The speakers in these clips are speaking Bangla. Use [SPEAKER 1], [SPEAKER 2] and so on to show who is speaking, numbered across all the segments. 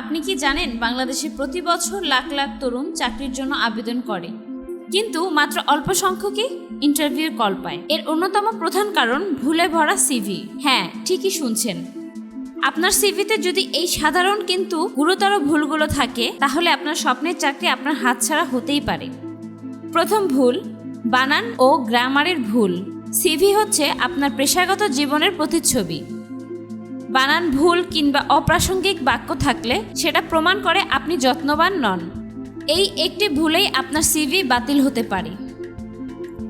[SPEAKER 1] আপনি কি জানেন বাংলাদেশে প্রতি বছর লাখ লাখ তরুণ চাকরির জন্য আবেদন করে? কিন্তু মাত্র অল্প সংখ্যকই ইন্টারভিউর কল পায়। এর অন্যতম প্রধান কারণ ভুলে ভরা সিভি হ্যাঁ ঠিকই শুনছেন। আপনার সিভিতে যদি এই সাধারণ কিন্তু গুরুতর ভুলগুলো থাকে, তাহলে আপনার স্বপ্নের চাকরি আপনার হাতছাড়া হতেই পারে। প্রথম ভুল, বানান ও গ্রামারের ভুল। সিভি হচ্ছে আপনার পেশাগত জীবনের প্রতিচ্ছবি। বানান ভুল কিংবা অপ্রাসঙ্গিক বাক্য থাকলে সেটা প্রমাণ করে আপনি যত্নবান নন। এই একটি ভুলেই আপনার সিভি বাতিল হতে পারে।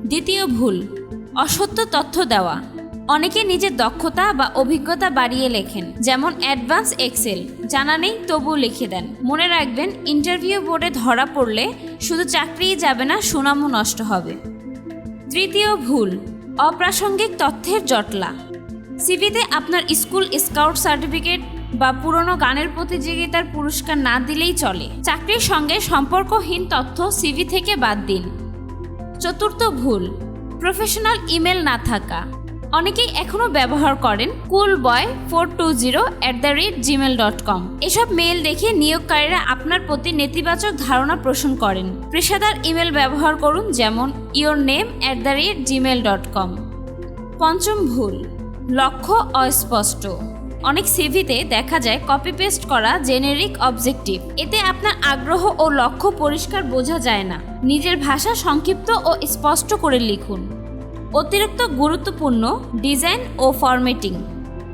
[SPEAKER 1] দ্বিতীয় ভুল, অসত্য তথ্য দেওয়া। অনেকে নিজের দক্ষতা বা অভিজ্ঞতা বাড়িয়ে লেখেন, যেমন অ্যাডভান্স এক্সেল। জানা নেই তবু লিখে দেন। মনে রাখবেন, ইন্টারভিউ বোর্ডে ধরা পড়লে শুধু চাকরিই যাবে না, সুনামও নষ্ট হবে। তৃতীয় ভুল, অপ্রাসঙ্গিক তথ্যের জটলা। সিভিতে আপনার স্কুল স্কাউট সার্টিফিকেট বা পুরনো গানের প্রতিযোগিতার পুরস্কার না দিলেই চলে। চাকরির সঙ্গে সম্পর্কহীন তথ্য সিভি থেকে বাদ দিন। চতুর্থ ভুল, প্রফেশনাল ইমেল না থাকা। অনেকেই এখনও ব্যবহার করেন cool boy four two zero at the rate gmail dot com. এসব মেল দেখে নিয়োগকারীরা আপনার প্রতি নেতিবাচক ধারণা পোষণ করেন। পেশাদার ইমেল ব্যবহার করুন যেমন your name at the rate gmail dot com. পঞ্চম ভুল লক্ষ্য অস্পষ্ট। অনেক সিভিতে দেখা যায় কপি পেস্ট করা জেনেরিক অবজেক্টিভ এতে আপনার আগ্রহ ও লক্ষ্য পরিষ্কার বোঝা যায় না। নিজের ভাষা সংক্ষিপ্ত ও স্পষ্ট করে লিখুন। অতিরিক্ত গুরুত্বপূর্ণ ডিজাইন ও ফরম্যাটিং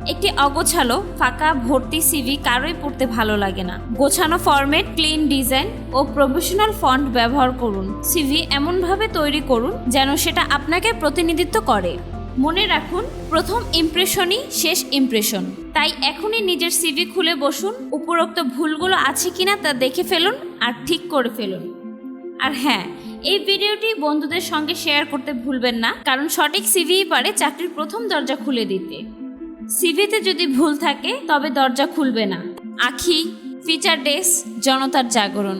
[SPEAKER 1] একটি অগোছালো, ফাঁকা, ভর্তি সিভি কারোই পড়তে ভালো লাগে না। গোছানো ফরম্যাট ক্লিন ডিজাইন ও প্রফেশনাল ফন্ট ব্যবহার করুন। সিভি এমনভাবে তৈরি করুন যেন সেটা আপনাকে প্রতিনিধিত্ব করে। মনে রাখুন, প্রথম ইমপ্রেশনই শেষ ইমপ্রেশন তাই এখনই নিজের সিভি খুলে বসুন, উপরোক্ত ভুলগুলো আছে কিনা তা দেখে ফেলুন আর ঠিক করে ফেলুন। আর হ্যাঁ এই ভিডিওটি বন্ধুদের সঙ্গে শেয়ার করতে ভুলবেন না, কারণ সঠিক সিভিই পারে চাকরির প্রথম দরজা খুলে দিতে। সিভিতে যদি ভুল থাকে, তবে দরজা খুলবে না। আখি ফিচার ডেস্ক জনতার জাগরণ।